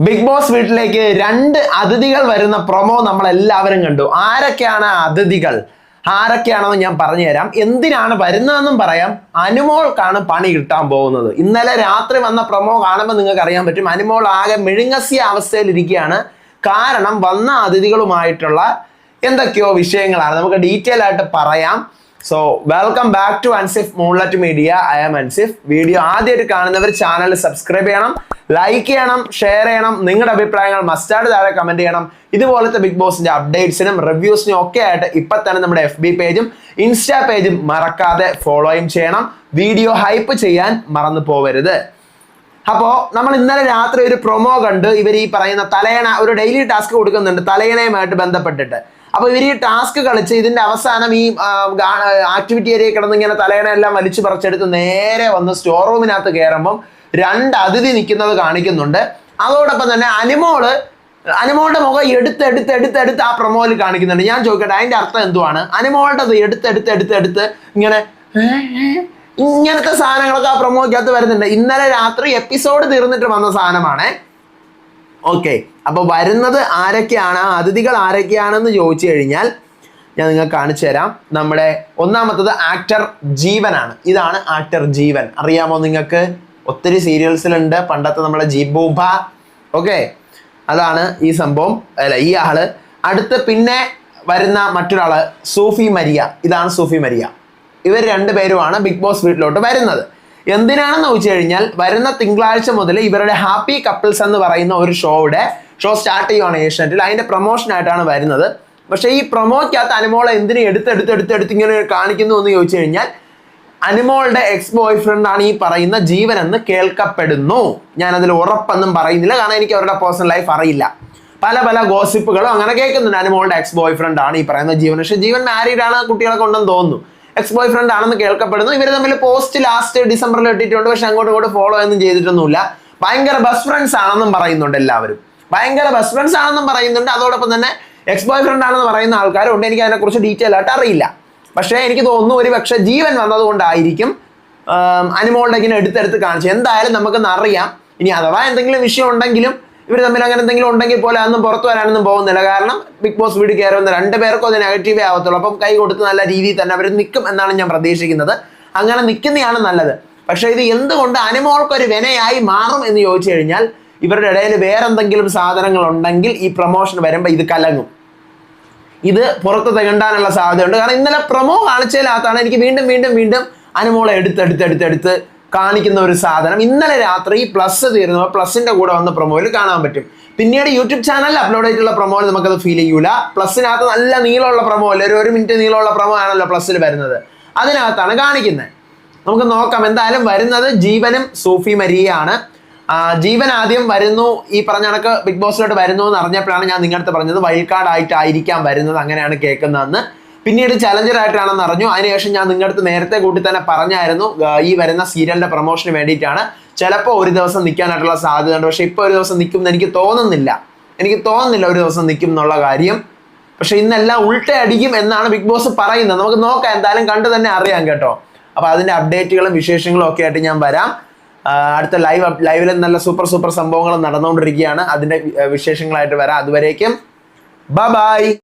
Big boss വീട്ടിലേക്ക് രണ്ട് അതിഥികൾ വരുന്ന പ്രൊമോ നമ്മൾ എല്ലാവരും കണ്ടു. ആരൊക്കെയാണ് അതിഥികൾ? ആരൊക്കെയാണെന്ന് ഞാൻ പറഞ്ഞുതരാം. എന്തിനാണ് വരുന്നതെന്നും പറയാം. അനുമോൾക്കാണ് പണി കിട്ടാൻ പോകുന്നത്. ഇന്നലെ രാത്രി വന്ന പ്രൊമോ കാണുമ്പോൾ നിങ്ങൾക്ക് അറിയാൻ പറ്റും. അനുമോൾ ആകെ മെഴുങ്ങസിയ അവസ്ഥയിലിരിക്കുകയാണ് കാരണം വന്ന അതിഥികളുമായിട്ടുള്ള എന്തൊക്കെയോ വിഷയങ്ങളാണ്. നമുക്ക് ഡീറ്റെയിൽ ആയിട്ട് പറയാം. So welcome back to Ansif moonlit media I am Ansif video ആദ്യമായിട്ട് കാണുന്നവർ ചാനൽ സബ്സ്ക്രൈബ് ചെയ്യണം ലൈക്ക് ചെയ്യണം ഷെയർ ചെയ്യണം. നിങ്ങളുടെ അഭിപ്രായങ്ങൾ മസ്റ്റാർഡ് താഴെ കമന്റ് ചെയ്യണം. ഇതുപോലത്തെ ബിഗ് ബോസിന്റെ അപ്ഡേറ്റ്സിനും റിവ്യൂസിനും ഒക്കെ ആയിട്ട് ഇപ്പൊ തന്നെ നമ്മുടെ എഫ് ബി പേജും ഇൻസ്റ്റാ പേജും മറക്കാതെ ഫോളോയും ചെയ്യണം. വീഡിയോ ഹൈപ്പ് ചെയ്യാൻ മറന്നു പോവരുത്. അപ്പോ നമ്മൾ ഇന്നലെ രാത്രി ഒരു പ്രൊമോ കണ്ട് ഇവർ ഈ പറയുന്ന തലയണ ഒരു ഡെയിലി ടാസ്ക് കൊടുക്കുന്നുണ്ട് തലയണയുമായിട്ട് ബന്ധപ്പെട്ടിട്ട്. അപ്പൊ ഇവർ ഈ ടാസ്ക് കളിച്ച് ഇതിന്റെ അവസാനം ഈ ആക്ടിവിറ്റി ഏരിയ കിടന്ന് ഇങ്ങനെ തലയണ എല്ലാം വലിച്ചു പറിച്ചെടുത്ത് നേരെ വന്ന് സ്റ്റോർ റൂമിനകത്ത് കയറുമ്പം രണ്ട് അതിഥി നിൽക്കുന്നത് കാണിക്കുന്നുണ്ട്. അതോടൊപ്പം തന്നെ അനിമോൾ അനിമോളുടെ മുഖം എടുത്ത് എടുത്ത് എടുത്ത് എടുത്ത് ആ പ്രൊമോയിൽ കാണിക്കുന്നുണ്ട്. ഞാൻ ചോദിക്കട്ടെ അതിന്റെ അർത്ഥം എന്തുവാണ്? അനിമോളുടെ എടുത്ത് എടുത്ത് എടുത്ത് എടുത്ത് ഇങ്ങനെ ഇങ്ങനത്തെ സാധനങ്ങളൊക്കെ ആ പ്രൊമോയ്ക്കകത്ത് വരുന്നുണ്ട്. ഇന്നലെ രാത്രി എപ്പിസോഡ് തീർന്നിട്ട് വന്ന സാധനമാണ്. ഓക്കെ അപ്പോൾ വരുന്നത് ആരൊക്കെയാണ്? അതിഥികൾ ആരൊക്കെയാണെന്ന് ചോദിച്ചു കഴിഞ്ഞാൽ ഞാൻ നിങ്ങൾക്ക് കാണിച്ചു തരാം. നമ്മുടെ ഒന്നാമത്തത് ആക്ടർ ജീവനാണ്. ഇതാണ് ആക്ടർ ജീവൻ. അറിയാമോ നിങ്ങൾക്ക്? ഒത്തിരി സീരിയൽസിലുണ്ട്. പണ്ടത്തെ നമ്മുടെ ജീബൂബ. ഓക്കെ? അതാണ് ഈ സംഭവം. അല്ല ഈ ആൾ. അടുത്ത് പിന്നെ വരുന്ന മറ്റൊരാൾ സൂഫി മരിയ. ഇതാണ് സൂഫി മരിയ. ഇവർ രണ്ടുപേരുമാണ് ബിഗ് ബോസ് വീട്ടിലോട്ട് വരുന്നത്. എന്തിനാണെന്ന് ചോദിച്ചു കഴിഞ്ഞാൽ വരുന്ന തിങ്കളാഴ്ച മുതൽ ഇവരുടെ ഹാപ്പി കപ്പിൾസ് എന്ന് പറയുന്ന ഒരു ഷോയുടെ ഷോ സ്റ്റാർട്ട് ചെയ്യുവാണ് ഏഷ്യാനെറ്റിൽ. അതിന്റെ പ്രൊമോഷനായിട്ടാണ് വരുന്നത്. പക്ഷേ ഈ പ്രൊമോക്കകത്ത് അനുമോളെ എന്തിനു എടുത്തെടുത്ത് എടുത്ത് എടുത്ത് എടുത്ത് ഇങ്ങനെ കാണിക്കുന്നു എന്ന് ചോദിച്ചു കഴിഞ്ഞാൽ അനുമോളുടെ എക്സ് ബോയ് ഫ്രണ്ടാണ് ഈ പറയുന്ന ജീവൻ എന്ന് കേൾക്കപ്പെടുന്നു. ഞാൻ അതിൽ ഉറപ്പൊന്നും പറയുന്നില്ല. കാരണം എനിക്ക് അവരുടെ പേഴ്സണൽ ലൈഫ് അറിയില്ല. പല പല ഗോസിപ്പുകളും അങ്ങനെ കേൾക്കുന്നുണ്ട്. അനുമോളുടെ എക്സ് ബോയ് ഫ്രണ്ടാണ് ഈ പറയുന്ന ജീവൻ. പക്ഷെ ജീവൻ മാരീഡ് ആണ്. കുട്ടികളെ കൊണ്ടെന്ന് തോന്നുന്നു. എക്സ് ബോയ് ഫ്രണ്ട് ആണെന്ന് കേൾക്കപ്പെടുന്നു. ഇവർ തമ്മിൽ പോസ്റ്റ് ലാസ്റ്റ് ഡിസംബറിൽ ഇട്ടിട്ടുണ്ട്. പക്ഷെ അങ്ങോട്ടും ഇങ്ങോട്ട് ഫോളോ ഒന്നും ചെയ്തിട്ടൊന്നുമില്ല. ഭയങ്കര ബെസ്റ്റ് ഫ്രണ്ട്സ് ആണെന്നും പറയുന്നുണ്ട് എല്ലാവരും. ഭയങ്കര ബെസ്റ്റ് ഫ്രണ്ട്സ് ആണെന്നും പറയുന്നുണ്ട്. അതോടൊപ്പം തന്നെ എക്സ് ബോയ് ഫ്രണ്ട് ആണെന്ന് പറയുന്ന ആൾക്കാരുണ്ട്. എനിക്ക് അതിനെക്കുറിച്ച് ഡീറ്റെയിൽ ആയിട്ട് അറിയില്ല. പക്ഷേ എനിക്ക് തോന്നുന്നു ഒരു പക്ഷേ ജീവൻ വന്നതുകൊണ്ടായിരിക്കും അനുമോളുടെ ഇങ്ങനെ എടുത്തെടുത്ത് കാണിച്ചു എന്തായാലും നമുക്കൊന്ന് അറിയാം. ഇനി അഥവാ എന്തെങ്കിലും വിഷയം ഉണ്ടെങ്കിലും ഇവർ തമ്മിൽ അങ്ങനെ എന്തെങ്കിലും ഉണ്ടെങ്കിൽ പോലെ അതൊന്നും പുറത്തു വരാനൊന്നും പോകുന്നില്ല. കാരണം ബിഗ് ബോസ് വീട് കയറുന്ന രണ്ട് പേർക്കും അത് നെഗറ്റീവേ ആവത്തുള്ളൂ. അപ്പം കൈ കൊടുത്ത് നല്ല രീതിയിൽ തന്നെ അവർ നിൽക്കും എന്നാണ് ഞാൻ പ്രതീക്ഷിക്കുന്നത്. അങ്ങനെ നിൽക്കുന്നതാണ് നല്ലത്. പക്ഷേ ഇത് എന്തുകൊണ്ട് അനുമോൾക്കൊരു വിനയായി മാറും എന്ന് ചോദിച്ചു കഴിഞ്ഞാൽ ഇവരുടെ ഇടയിൽ വേറെന്തെങ്കിലും സാധനങ്ങൾ ഉണ്ടെങ്കിൽ ഈ പ്രൊമോഷൻ വരുമ്പോൾ ഇത് കലങ്ങും. ഇത് പുറത്ത് തികണ്ടാനുള്ള സാധ്യതയുണ്ട്. കാരണം ഇന്നലെ പ്രൊമോ കാണിച്ചതിനകത്താണ് എനിക്ക് വീണ്ടും വീണ്ടും വീണ്ടും അനുമോളെ എടുത്തെടുത്തെടുത്തെടുത്ത് എടുത്തെടുത്ത് കാണിക്കുന്ന ഒരു സാധനം. ഇന്നലെ രാത്രി പ്ലസ് തീർന്നപ്പോൾ പ്ലസിന്റെ കൂടെ വന്ന പ്രൊമോയിൽ കാണാൻ പറ്റും. പിന്നീട് യൂട്യൂബ് ചാനലിൽ അപ്ലോഡ് ചെയ്തിട്ടുള്ള പ്രൊമോയിൽ നമുക്കത് ഫീൽ ചെയ്യൂല. പ്ലസിനകത്ത് നല്ല നീളമുള്ള പ്രൊമോ അല്ലെ? ഒരു മിനിറ്റ് നീളമുള്ള പ്രൊമോ ആണല്ലോ പ്ലസ്സിൽ വരുന്നത്. അതിനകത്താണ് കാണിക്കുന്നത്. നമുക്ക് നോക്കാം. എന്തായാലും വരുന്നത് ജീവനും സൂഫി മരിയാണ് ജീവൻ ആദ്യം വരുന്നു. ഈ പറഞ്ഞ കണക്ക് ബിഗ് ബോസിലോട്ട് വരുന്നു എന്ന് അറിഞ്ഞപ്പോഴാണ് ഞാൻ നിങ്ങളുടെ പറഞ്ഞത് വൈൽഡ് കാർഡ് വരുന്നത് അങ്ങനെയാണ് കേൾക്കുന്നതെന്ന്. പിന്നീട് ചലഞ്ചർ ആയിട്ടാണെന്ന് അറിഞ്ഞു. അതിനുശേഷം ഞാൻ നിങ്ങളുടെ അടുത്ത് നേരത്തെ കൂട്ടി തന്നെ പറഞ്ഞായിരുന്നു. ഈ വരുന്ന സീരിയലിന്റെ പ്രൊമോഷന് വേണ്ടിയിട്ടാണ്. ചിലപ്പോൾ ഒരു ദിവസം നിൽക്കാനായിട്ടുള്ള സാധ്യത ഉണ്ട് പക്ഷെ ഇപ്പോൾ ഒരു ദിവസം നിൽക്കും എന്ന് എനിക്ക് തോന്നുന്നില്ല. എനിക്ക് തോന്നുന്നില്ല ഒരു ദിവസം നിൽക്കും എന്നുള്ള കാര്യം. പക്ഷെ ഇന്നെല്ലാം ഉൾട്ട അടിക്കും എന്നാണ് ബിഗ് ബോസ് പറയുന്നത്. നമുക്ക് നോക്കാം. എന്തായാലും കണ്ടു തന്നെ അറിയാം കേട്ടോ. അപ്പോൾ അതിന്റെ അപ്ഡേറ്റുകളും വിശേഷങ്ങളും ഒക്കെ ആയിട്ട് ഞാൻ വരാം. അടുത്ത ലൈവ് ലൈവിൽ നല്ല സൂപ്പർ സൂപ്പർ സംഭവങ്ങൾ നടന്നുകൊണ്ടിരിക്കുകയാണ്. അതിന്റെ വിശേഷങ്ങളായിട്ട് വരാം. അതുവരേക്കും ബൈ